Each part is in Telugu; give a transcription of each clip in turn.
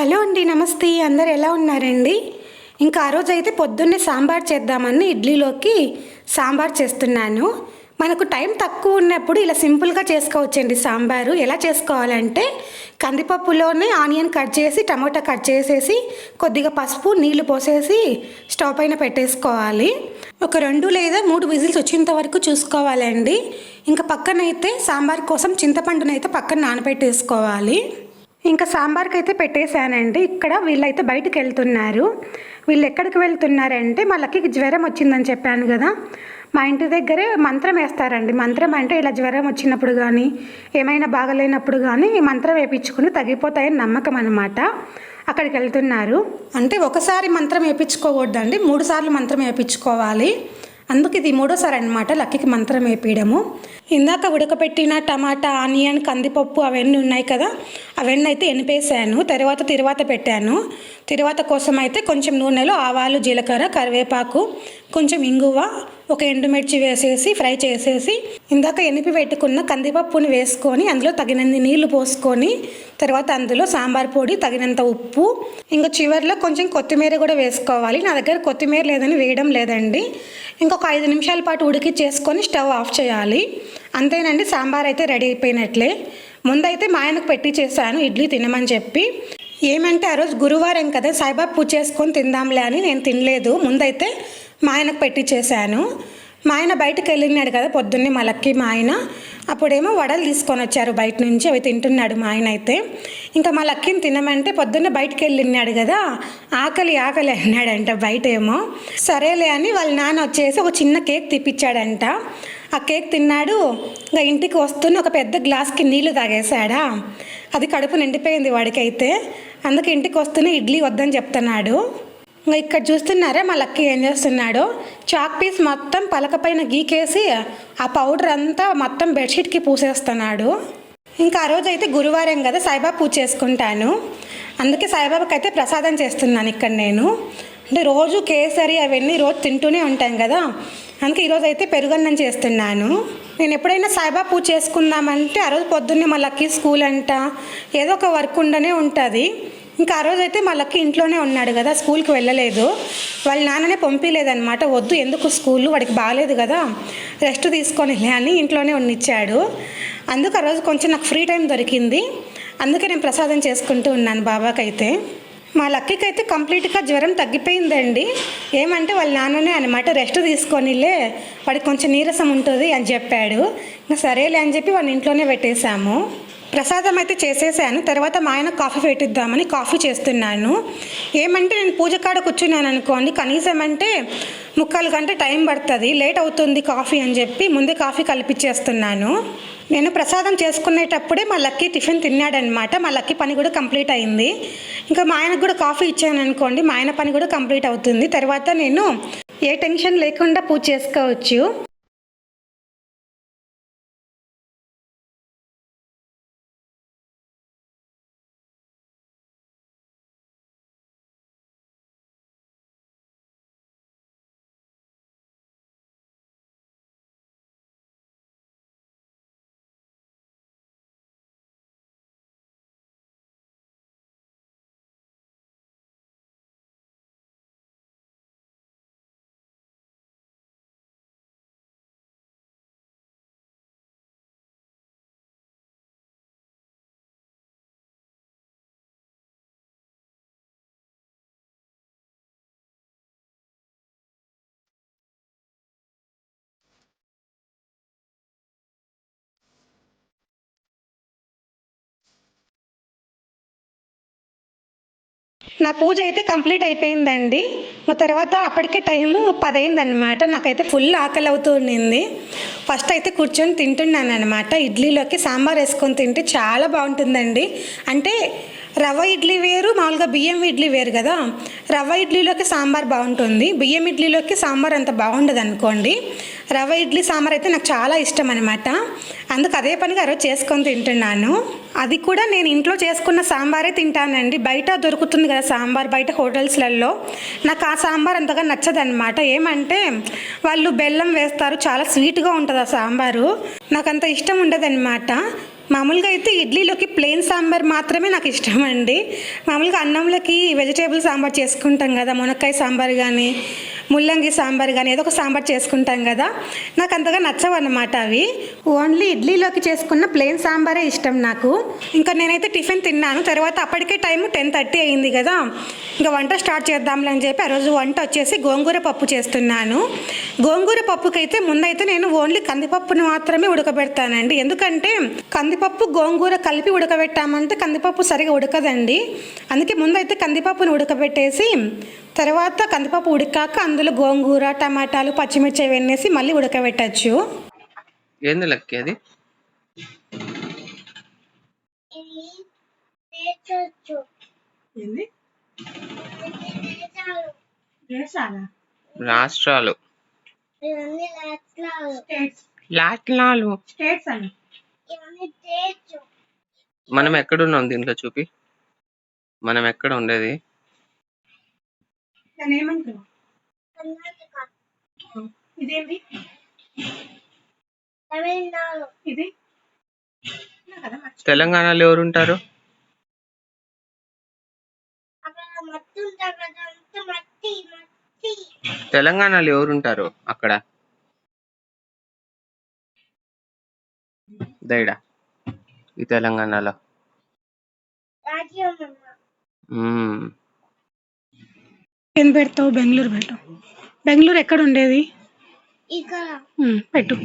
హలో అండి నమస్తే. అందరు ఎలా ఉన్నారండి? ఇంకా ఆ రోజు అయితే పొద్దున్నే సాంబార్ చేద్దామని ఇడ్లీలోకి సాంబార్ చేస్తున్నాను. మనకు టైం తక్కువ ఉన్నప్పుడు ఇలా సింపుల్గా చేసుకోవచ్చండి సాంబారు. ఎలా చేసుకోవాలంటే కందిపప్పులోనే ఆనియన్ కట్ చేసి టమాటా కట్ చేసేసి కొద్దిగా పసుపు నీళ్ళు పోసేసి స్టవ్ పైన పెట్టేసుకోవాలి. ఒక రెండు లేదా మూడు విజిల్స్ వచ్చేంత వరకు చూసుకోవాలండి. ఇంకా పక్కనైతే సాంబార్ కోసం చింతపండునైతే పక్కన నానబెట్టేసుకోవాలి. ఇంకా సాంబార్కి అయితే పెట్టేశానండి. ఇక్కడ వీళ్ళైతే బయటకు వెళ్తున్నారు వీళ్ళు ఎక్కడికి వెళ్తున్నారంటే మా జ్వరం వచ్చిందని చెప్పాను కదా. మా ఇంటి దగ్గరే మంత్రం వేస్తారండి. మంత్రం అంటే ఇలా జ్వరం వచ్చినప్పుడు కానీ ఏమైనా బాగలేనప్పుడు కానీ ఈ మంత్రం వేయించుకుని తగ్గిపోతాయని నమ్మకం అనమాట అక్కడికి వెళ్తున్నారు అంటే ఒకసారి మంత్రం వేయించుకోవద్దండి మూడు సార్లు మంత్రం వేయించుకోవాలి అందుకు ఇది మూడోసారి అనమాట లక్కీకి మంత్రం వేపించడము ఇందాక ఉడకపెట్టిన టమాటా ఆనియన్ కందిపప్పు అవన్నీ ఉన్నాయి కదా అవన్నీ అయితే ఎనిపేసాను తర్వాత తిరువాత పెట్టాను. తిరువాత కోసం అయితే కొంచెం నూనెలో ఆవాలు జీలకర్ర కరివేపాకు కొంచెం ఇంగువ ఒక ఎండుమిర్చి వేసేసి ఫ్రై చేసేసి ఇందాక ఎనిపి పెట్టుకున్న కందిపప్పుని వేసుకొని అందులో తగినన్ని నీళ్ళు పోసుకొని తర్వాత అందులో సాంబార్ పొడి తగినంత ఉప్పు ఇంకా చివరిలో కొంచెం కొత్తిమీర కూడా వేసుకోవాలి. నా దగ్గర కొత్తిమీర లేదని వేయడం లేదండి. ఇంకొక ఐదు నిమిషాల పాటు ఉడికి చేసుకొని స్టవ్ ఆఫ్ చేయాలి. అంతేనండి సాంబార్ అయితే రెడీ అయిపోయినట్లే. ముందైతే మా ఆయనకు పెట్టి చేశాను ఇడ్లీ తినమని చెప్పి. ఏమంటే ఆ రోజు గురువారం కదా సాయిబాబా పూజ చేసుకొని తిందాంలే అని నేను తినలేదు. ముందైతే మా ఆయనకు పెట్టి చేశాను. మా ఆయన బయటకు వెళ్ళినాడు కదా పొద్దున్నే మా మా ఆయన. అప్పుడేమో వడలు తీసుకొని వచ్చారు బయట నుంచి అవి తింటున్నాడు మా ఆయన అయితే. ఇంకా మా లక్కిని తినమంటే పొద్దున్నే బయటకు వెళ్ళినాడు కదా ఆకలి ఆకలి అన్నాడంట బయట ఏమో సరేలే అని వాళ్ళ నాన్న వచ్చేసి ఒక చిన్న కేక్ తిప్పించాడంట. ఆ కేక్ తిన్నాడు. ఇంకా ఇంటికి వస్తున్న ఒక పెద్ద గ్లాస్కి నీళ్ళు తాగేశాడా. అది కడుపు నిండిపోయింది వాడికైతే. అందుకే ఇంటికి వస్తూనే ఇడ్లీ వద్దని చెప్తున్నాడు. ఇంకా ఇక్కడ చూస్తున్నారా మా లక్కీ ఏం చేస్తున్నాడు. చాక్ పీస్ మొత్తం పలకపైన గీకేసి ఆ పౌడర్ అంతా మొత్తం బెడ్షీట్కి పూసేస్తున్నాడు. ఇంకా ఆ రోజు అయితే గురువారం కదా సాయిబాబా పూజ చేసుకుంటాను. అందుకే సాయిబాబాకి అయితే ప్రసాదం చేస్తున్నాను ఇక్కడ నేను. అంటే రోజు కేసరి అవన్నీ రోజు తింటూనే ఉంటాం కదా. అందుకే ఈరోజు అయితే పెరుగన్నం చేస్తున్నాను. నేను ఎప్పుడైనా సాయిబాబా పూజ చేసుకుందామంటే ఆ రోజు పొద్దున్నే మా లక్కీ స్కూల్ అంట ఏదో ఒక వర్క్ ఉండనే ఉంటుంది. ఇంకా ఆ రోజు అయితే మా లక్కీ ఇంట్లోనే ఉన్నాడు కదా స్కూల్కి వెళ్ళలేదు. వాళ్ళ నాన్ననే పంపించలేదనమాట వద్దు ఎందుకు స్కూల్? వాడికి బాగాలేదు కదా రెస్ట్ తీసుకొని అని ఇంట్లోనే ఉన్నిచ్చాడు అందుకు ఆ రోజు కొంచెం నాకు ఫ్రీ టైం దొరికింది. అందుకే నేను ప్రసాదం చేసుకుంటూ ఉన్నాను బాబాకైతే. మా లక్కీకి అయితే కంప్లీట్గా జ్వరం తగ్గిపోయిందండి. ఏమంటే వాళ్ళ నాన్ననే అనమాట రెస్ట్ తీసుకొనిలే వాడికి కొంచెం నీరసం ఉంటుంది అని చెప్పాడు. ఇంకా సరేలే అని చెప్పి వాళ్ళ ఇంట్లోనే పెట్టేశాము. ప్రసాదం అయితే చేసేసాను. తర్వాత మా ఆయన కాఫీ పెట్టిద్దామని కాఫీ చేస్తున్నాను. ఏమంటే నేను పూజ కాడ కూర్చున్నాను అనుకోండి కనీసం అంటే ముక్కాలు గంట టైం పడుతుంది లేట్ అవుతుంది కాఫీ అని చెప్పి ముందే కాఫీ కల్పించేస్తున్నాను నేను ప్రసాదం చేసుకునేటప్పుడే మా లక్కీ టిఫిన్ తిన్నాడనమాట మా లక్కీ పని కూడా కంప్లీట్ అయింది. ఇంకా మా ఆయనకు కూడా కాఫీ ఇచ్చాను అనుకోండి మా ఆయన పని కూడా కంప్లీట్ అవుతుంది. తర్వాత నేను ఏ టెన్షన్ లేకుండా పూజ చేసుకోవచ్చు. నా పూజ అయితే కంప్లీట్ అయిపోయిందండి. తర్వాత అప్పటికే టైము పదైందనమాట నాకైతే ఫుల్ ఆకలి అవుతూ ఉండింది. ఫస్ట్ అయితే కూర్చొని తింటున్నాను అనమాట ఇడ్లీలోకి సాంబార్ వేసుకొని తింటే చాలా బాగుంటుందండి. అంటే రవ్వ ఇడ్లీ వేరు మామూలుగా బియ్యం ఇడ్లీ వేరు కదా. రవ్వ ఇడ్లీలోకి సాంబార్ బాగుంటుంది. బియ్యం ఇడ్లీలోకి సాంబార్ అంత బాగుండదు అనుకోండి రవ్వ ఇడ్లీ సాంబార్ అయితే నాకు చాలా ఇష్టం అనమాట అందుకు అదే పనిగా రోజు చేసుకొని తింటున్నాను. అది కూడా నేను ఇంట్లో చేసుకున్న సాంబారే తింటానండి. బయట దొరుకుతుంది కదా సాంబార్ బయట హోటల్స్లలో. నాకు ఆ సాంబార్ అంతగా నచ్చదనమాట ఏమంటే వాళ్ళు బెల్లం వేస్తారు చాలా స్వీట్గా ఉంటుంది ఆ సాంబారు. నాకు అంత ఇష్టం ఉండదన్నమాట. మామూలుగా అయితే ఇడ్లీలోకి ప్లెయిన్ సాంబార్ మాత్రమే నాకు ఇష్టం అండి మామూలుగా అన్నంలోకి వెజిటేబుల్ సాంబార్ చేసుకుంటాం కదా మునక్కాయ సాంబార్ కానీ ముల్లంగి సాంబార్ కానీ ఏదో ఒక సాంబార్ చేసుకుంటాం కదా. నాకు అంతగా నచ్చవు అన్నమాట అవి. ఓన్లీ ఇడ్లీలోకి చేసుకున్న ప్లెయిన్ సాంబారే ఇష్టం నాకు. ఇంకా నేనైతే టిఫిన్ తిన్నాను. తర్వాత అప్పటికే టైం టెన్ థర్టీ అయింది కదా. ఇంకా వంట స్టార్ట్ చేద్దాంలే అని చెప్పి ఆ రోజు వంట వచ్చేసి గోంగూర పప్పు చేస్తున్నాను. గోంగూర పప్పుకైతే ముందైతే నేను ఓన్లీ కందిపప్పును మాత్రమే ఉడకబెడతానండి. ఎందుకంటే కందిపప్పు గోంగూర కలిపి ఉడకబెట్టామంటే కందిపప్పు సరిగా ఉడకదండి. అందుకే ముందైతే కందిపప్పును ఉడకబెట్టేసి తర్వాత కందిపప్పు ఉడికాక అందులో గోంగూర టమాటాలు పచ్చిమిర్చి వేసి మళ్ళీ ఉడకబెట్టచ్చు. ఏంది లక్కి అది? రాష్ట్రాలు. ఇవన్నీ నేర్చాలు స్టేట్స్. లాట్లాలు మనం ఎక్కడున్నాం దీంట్లో చూపి? మనం ఎక్కడ ఉండేది? దాన్ని ఏమంటారు కర్ణాటక ఇదేంటి? తమిళనాడు. ఇది? తెలంగాణలో ఎవరు ఉంటారు అక్కడ మట్టి ఉంటుంది కదా అంత మట్టి మట్టి తెలంగాణలో ఎవరు ఉంటారు అక్కడ? దైడా ఈ తెలంగాణలో. ఏం పెడతావు? బెంగళూరు పెట్టు. బెంగళూరు ఎక్కడ ఉండేది? పెట్టు.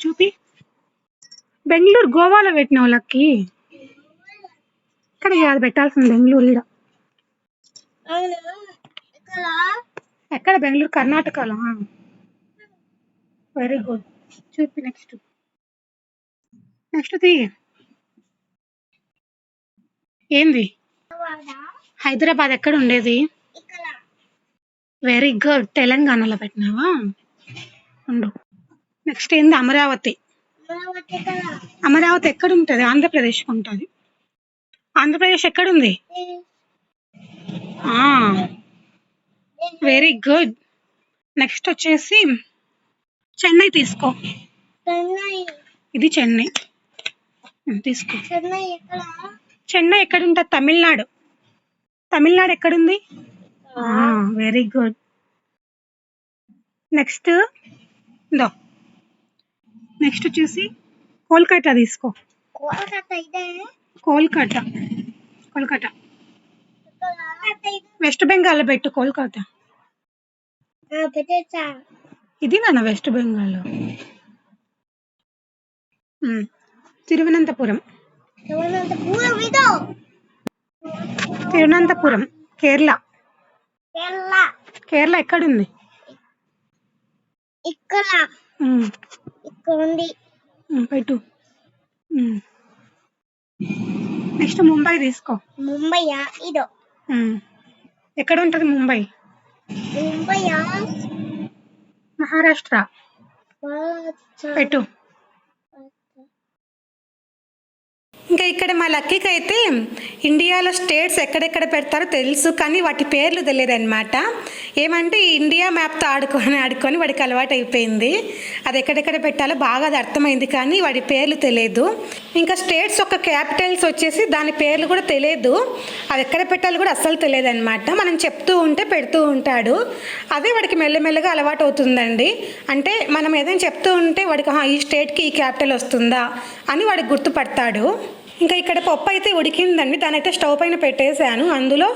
చూపి. బెంగళూరు గోవాలో పెట్టిన వాళ్ళకి ఇక్కడ కాదు పెట్టాల్సింది బెంగళూరు ఈడ. అవును? ఇక్కడ. ఎక్కడ? బెంగళూరు కర్ణాటకలో. వెరీ గుడ్ చూపి నెక్స్ట్ నెక్స్ట్ తీ ఏంది? హైదరాబాద్? ఎక్కడ ఉండేది? వెరీ గుడ్ తెలంగాణలో పెట్టినావా? ఉండు. నెక్స్ట్ ఏంది? అమరావతి. అమరావతి ఎక్కడ? ఉంటుంది? ఆంధ్రప్రదేశ్ ఉంటుంది. ఆంధ్రప్రదేశ్ ఎక్కడుంది? వెరీ గుడ్ నెక్స్ట్ వచ్చేసి చెన్నై తీసుకో. ఇది చెన్నై. తీసుకో. చెన్నై ఎక్కడ? ఉంటుంది తమిళనాడు. తమిళనాడు ఎక్కడుంది? వెరీ గుడ్ నెక్స్ట్ దో. నెక్స్ట్ వచ్చేసి కోల్కతా తీసుకో. కోల్కతా కోల్కతా. వెస్ట్ బెంగాల్ పెట్టు కోల్కతా. ఇది నాన్న వెస్ట్ బెంగాల్ తిరువనంతపురం. తిరువనంతపురం కేరళ. కేరళ ఎక్కడుంది? ఇక్కడ ఇక్కడ ఉంది పెట్టు నెక్స్ట్ ముంబై తీసుకో. ముంబై ఇదో. ఎక్కడ ఉంటుంది ముంబై? ముంబై మహారాష్ట్ర. పెట్టు. ఇంకా ఇక్కడ మా లక్కీకి అయితే ఇండియాలో స్టేట్స్ ఎక్కడెక్కడ పెడతారో తెలుసు కానీ వాటి పేర్లు తెలియదన్నమాట. ఏమంటే ఈ ఇండియా మ్యాప్తో ఆడుకొని ఆడుకొని వాడికి అలవాటు అయిపోయింది. అది ఎక్కడెక్కడ పెట్టాలో బాగా అది అర్థమైంది కానీ వాడి పేర్లు తెలియదు. ఇంకా స్టేట్స్ యొక్క క్యాపిటల్స్ వచ్చేసి దాని పేర్లు కూడా తెలియదు. అది ఎక్కడ పెట్టాలో కూడా అస్సలు తెలియదు అనమాట మనం చెప్తూ ఉంటే పెడుతూ ఉంటాడు. అదే వాడికి మెల్లమెల్లగా అలవాటు అవుతుందండి. అంటే మనం ఏదైనా చెప్తూ ఉంటే వాడికి ఈ స్టేట్కి ఈ క్యాపిటల్ వస్తుందా? అని వాడికి గుర్తుపడతాడు. ఇంకా ఇక్కడ పప్పు అయితే ఉడికిందండి. దాని అయితే స్టవ్ పైన పెట్టేశాను. అందులో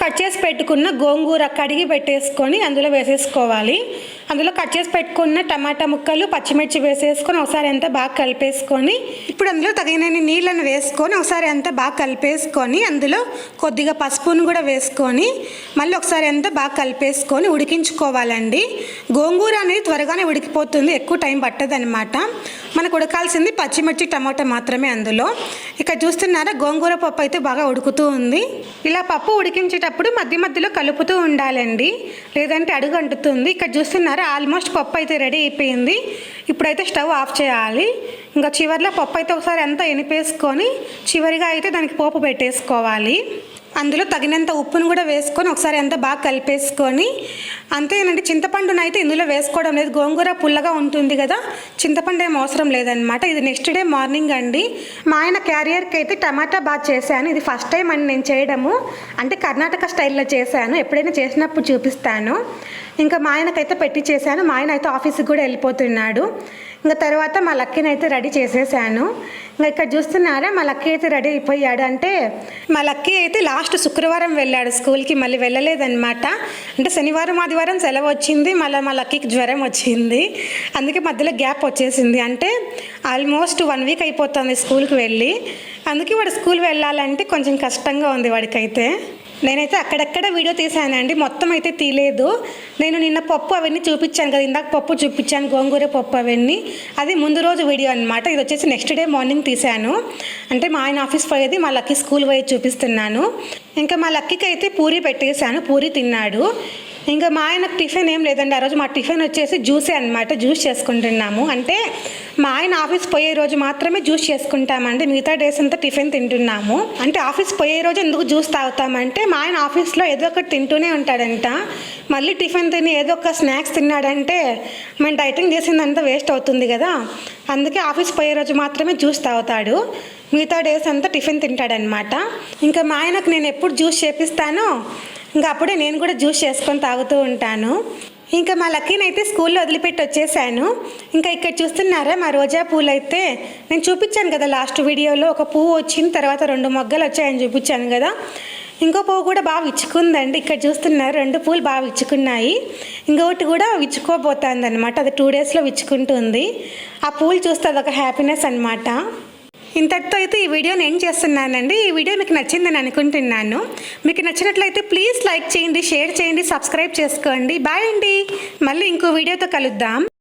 కట్ చేసి పెట్టుకున్న గోంగూర కడిగి పెట్టేసుకొని అందులో వేసేసుకోవాలి. అందులో కట్ చేసి పెట్టుకున్న టమాటా ముక్కలు పచ్చిమిర్చి వేసేసుకొని ఒకసారి అంతా బాగా కలిపేసుకొని ఇప్పుడు అందులో తగినన్ని నీళ్ళను వేసుకొని ఒకసారి అంతా బాగా కలిపేసుకొని అందులో కొద్దిగా పసుపును కూడా వేసుకొని మళ్ళీ ఒకసారి అంతా బాగా కలిపేసుకొని ఉడికించుకోవాలండి. గోంగూర అనేది త్వరగానే ఉడికిపోతుంది ఎక్కువ టైం పట్టదనమాట మనకు ఉడకాల్సింది పచ్చిమిర్చి టమాటా మాత్రమే అందులో. ఇక్కడ చూస్తున్నారా గోంగూర పప్పు అయితే బాగా ఉడుకుతూ ఉంది. ఇలా పప్పు ఉడికించేటప్పుడు మధ్య మధ్యలో కలుపుతూ ఉండాలండి. లేదంటే అడుగు అంటుతుంది ఇక్కడ చూస్తున్నారా ఆల్మోస్ట్ పప్పు అయితే రెడీ అయిపోయింది. ఇప్పుడైతే స్టవ్ ఆఫ్ చేయాలి. ఇంకా చివరిలో పప్పు అయితే ఒకసారి అంతా ఎనిపేసుకొని చివరిగా అయితే దానికి పోపు పెట్టేసుకోవాలి. అందులో తగినంత ఉప్పును కూడా వేసుకొని ఒకసారి అంతా బాగా కలిపేసుకొని అంతేనండి చింతపండును అయితే ఇందులో వేసుకోవడం లేదు. గోంగూర పుల్లగా ఉంటుంది కదా చింతపండు ఏం అవసరం లేదనమాట ఇది నెక్స్ట్ డే మార్నింగ్ అండి. మా ఆయన క్యారియర్కి అయితే టమాటా బాగా చేశాను. ఇది ఫస్ట్ టైం అండి నేను చేయడము. అంటే కర్ణాటక స్టైల్లో చేశాను. ఎప్పుడైనా చేసినప్పుడు చూపిస్తాను. ఇంకా మా ఆయనకైతే పెట్టించేశాను మా ఆయన అయితే ఆఫీస్కి కూడా వెళ్ళిపోతున్నాడు. ఇంకా తర్వాత మా లక్కీని అయితే రెడీ చేసేసాను. ఇంకా ఇక్కడ చూస్తున్నారా మా లక్కీ అయితే రెడీ అయిపోయాడు. అంటే మా లక్కీ అయితే లాస్ట్ శుక్రవారం వెళ్ళాడు స్కూల్కి మళ్ళీ వెళ్ళలేదన్నమాట. అంటే శనివారం ఆదివారం సెలవు వచ్చింది. మళ్ళీ మా లక్కీకి జ్వరం వచ్చింది. అందుకే మధ్యలో గ్యాప్ వచ్చేసింది. అంటే ఆల్మోస్ట్ వన్ వీక్ అయిపోతుంది స్కూల్కి వెళ్ళి. అందుకే వాడు స్కూల్ వెళ్ళాలంటే కొంచెం కష్టంగా ఉంది వాడికైతే. నేనైతే అక్కడక్కడ వీడియో తీసానండి మొత్తం అయితే తీయలేదు నేను నిన్న పప్పు అవన్నీ చూపించాను కదా ఇందాక పప్పు చూపించాను గోంగూర పప్పు అవన్నీ. అది ముందు రోజు వీడియో అనమాట ఇది వచ్చేసి నెక్స్ట్ డే మార్నింగ్ తీశాను. అంటే మా ఆయన ఆఫీస్ పోయేది మా లక్కీ స్కూల్ పోయి చూపిస్తున్నాను. ఇంకా మా లక్కీకి అయితే పూరి పెట్టేశాను పూరి తిన్నాడు. ఇంకా మా ఆయనకు టిఫిన్ ఏం లేదండి. ఆ రోజు మా టిఫిన్ వచ్చేసి జ్యూసే అనమాట జ్యూస్ చేసుకుంటున్నాము. అంటే మా ఆయన ఆఫీస్ పోయే రోజు మాత్రమే జ్యూస్ చేసుకుంటామండి. మిగతా డేస్ అంతా టిఫిన్ తింటున్నాము. అంటే ఆఫీస్ పోయే రోజు ఎందుకు జ్యూస్ తాగుతామంటే మా ఆయన ఆఫీస్లో ఏదో ఒకటి తింటూనే ఉంటాడంట. మళ్ళీ టిఫిన్ తిని ఏదో ఒక స్నాక్స్ తిన్నాడంటే మేము డైటింగ్ చేసిందంతా వేస్ట్ అవుతుంది కదా. అందుకే ఆఫీస్ పోయే రోజు మాత్రమే జ్యూస్ తాగుతాడు. మిగతా డేస్ అంతా టిఫిన్ తింటాడనమాట. ఇంకా మా ఆయనకు నేను ఎప్పుడు జ్యూస్ చేపిస్తానో ఇంకా అప్పుడే నేను కూడా జ్యూస్ చేసుకొని తాగుతూ ఉంటాను. ఇంకా మా లక్కీని అయితే స్కూల్లో వదిలిపెట్టి వచ్చేసాను. ఇంకా ఇక్కడ చూస్తున్నారా మా రోజా పూలు అయితే నేను చూపించాను కదా లాస్ట్ వీడియోలో. ఒక పువ్వు వచ్చిన తర్వాత రెండు మొగ్గలు వచ్చాయని చూపించాను కదా. ఇంకో పువ్వు కూడా బాగా విచ్చుకుందండి. ఇక్కడ చూస్తున్నారు రెండు పూలు బాగా విచ్చుకున్నాయి. ఇంకొకటి కూడా విచ్చుకోబోతుంది అనమాట అది టూ డేస్లో విచ్చుకుంటుంది. ఆ పూలు చూస్తే అదొక హ్యాపీనెస్ అనమాట ఇంతటితో అయితే ఈ వీడియోని ఎండ్ చేస్తున్నానండి. ఈ వీడియో మీకు నచ్చిందని అనుకుంటున్నాను. మీకు నచ్చినట్లయితే ప్లీజ్ లైక్ చేయండి షేర్ చేయండి సబ్స్క్రైబ్ చేసుకోండి. బాయ్ అండి. మళ్ళీ ఇంకో వీడియోతో కలుద్దాం.